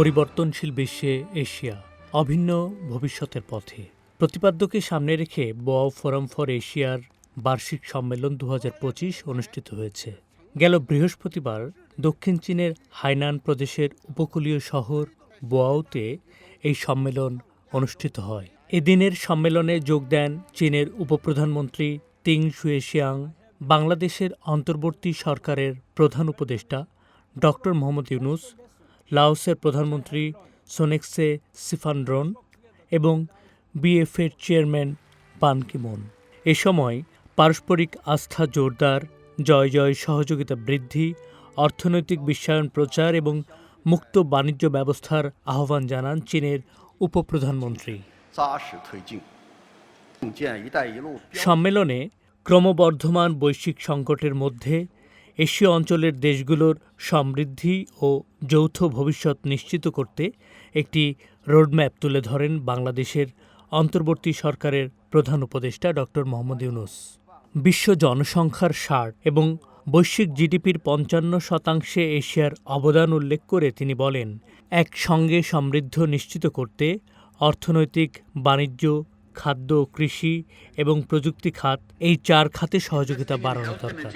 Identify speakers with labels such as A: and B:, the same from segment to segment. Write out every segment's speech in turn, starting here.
A: পরিবর্তনশীল বিশ্বে এশিয়া, অভিন্ন ভবিষ্যতের পথে। প্রতিপাদ্যকে সামনে রেখে বোয়াও ফোরাম ফর এশিয়ার বার্ষিক সম্মেলন দু হাজার পঁচিশ অনুষ্ঠিত হয়েছে। গেল বৃহস্পতিবার দক্ষিণ চীনের হাইনান প্রদেশের উপকূলীয় শহর বোয়াওতে এই সম্মেলন অনুষ্ঠিত হয়। এদিনের সম্মেলনে যোগ দেন চীনের উপপ্রধানমন্ত্রী তিং শুয়েশিয়াং, বাংলাদেশের অন্তর্বর্তী সরকারের প্রধান উপদেষ্টা ডক্টর মোহাম্মদ ইউনুস লাওসের প্রধানমন্ত্রী সোনেক্সে সিফানড্রন এবং বিএফের চেয়ারম্যান পানকিমন এ সময় পারস্পরিক আস্থা জোরদার, জয় জয় সহযোগিতা বৃদ্ধি, অর্থনৈতিক বিশ্বায়ন প্রচার এবং মুক্ত বাণিজ্য ব্যবস্থার আহ্বান জানান চীনের উপপ্রধানমন্ত্রী। সম্মেলনে ক্রমবর্ধমান বৈশ্বিক সংকটের মধ্যে এশীয় অঞ্চলের দেশগুলোর সমৃদ্ধি ও যৌথ ভবিষ্যৎ নিশ্চিত করতে একটি রোডম্যাপ তুলে ধরেন বাংলাদেশের অন্তর্বর্তী সরকারের প্রধান উপদেষ্টা ডক্টর মোহাম্মদ ইউনুস। বিশ্ব জনসংখ্যার ষাট এবং বৈশ্বিক জিডিপির পঞ্চান্ন শতাংশে এশিয়ার অবদান উল্লেখ করে তিনি বলেন, একসঙ্গে সমৃদ্ধ নিশ্চিত করতে অর্থনৈতিক, বাণিজ্য খাদ্য কৃষি এবং প্রযুক্তি খাত এই চার খাতে সহযোগিতা বাড়ানো দরকার.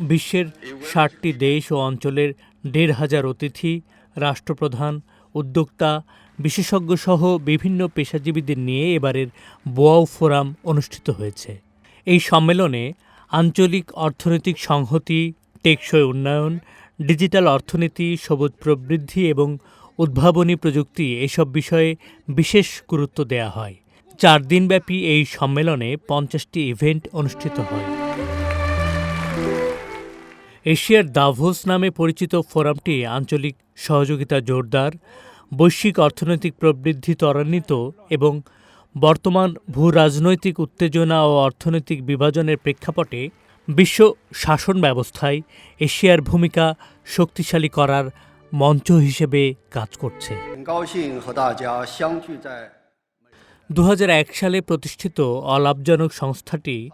A: বিশ্বের ষাটটি দেশ ও অঞ্চলের দেড় হাজার অতিথি রাষ্ট্রপ্রধান উদ্যোক্তা বিশেষজ্ঞ সহ বিভিন্ন পেশাজীবীদের নিয়ে এবারের বোয়াও ফোরাম অনুষ্ঠিত হয়েছে। এই সম্মেলনে আঞ্চলিক অর্থনৈতিক সংহতি টেকসই উন্নয়ন ডিজিটাল অর্থনীতি, সবুজ প্রবৃদ্ধি এবং উদ্ভাবনী প্রযুক্তি এসব বিষয়ে বিশেষ গুরুত্ব দেওয়া হয়। চার দিনব্যাপী এই সম্মেলনে পঞ্চাশটি ইভেন্ট অনুষ্ঠিত হয়। এশিয়ার দাভোস নামে পরিচিত ফোরামটি আঞ্চলিক সহযোগিতা জোরদার, বৈশ্বিক অর্থনৈতিক প্রবৃদ্ধি ত্বরান্বিত এবং বর্তমান ভূ রাজনৈতিক উত্তেজনা ও অর্থনৈতিক বিভাজনের প্রেক্ষাপটে বিশ্ব শাসন ব্যবস্থায় এশিয়ার ভূমিকা শক্তিশালী করার মঞ্চ হিসেবে কাজ করছে।
B: দু হাজার
A: এক সালে প্রতিষ্ঠিত অলাভজনক সংস্থাটি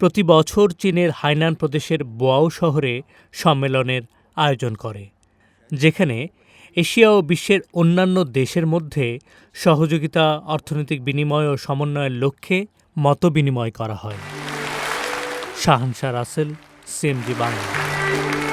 A: প্রতি বছর চীনের হাইনান প্রদেশের বোয়াও শহরে সম্মেলনের আয়োজন করে, যেখানে এশিয়া ও বিশ্বের অন্যান্য দেশের মধ্যে সহযোগিতা, অর্থনৈতিক বিনিময় ও সমন্বয়ের লক্ষ্যে মত বিনিময় করা হয়। শাহানশাহ রাসেল সিএমজি বাংলা।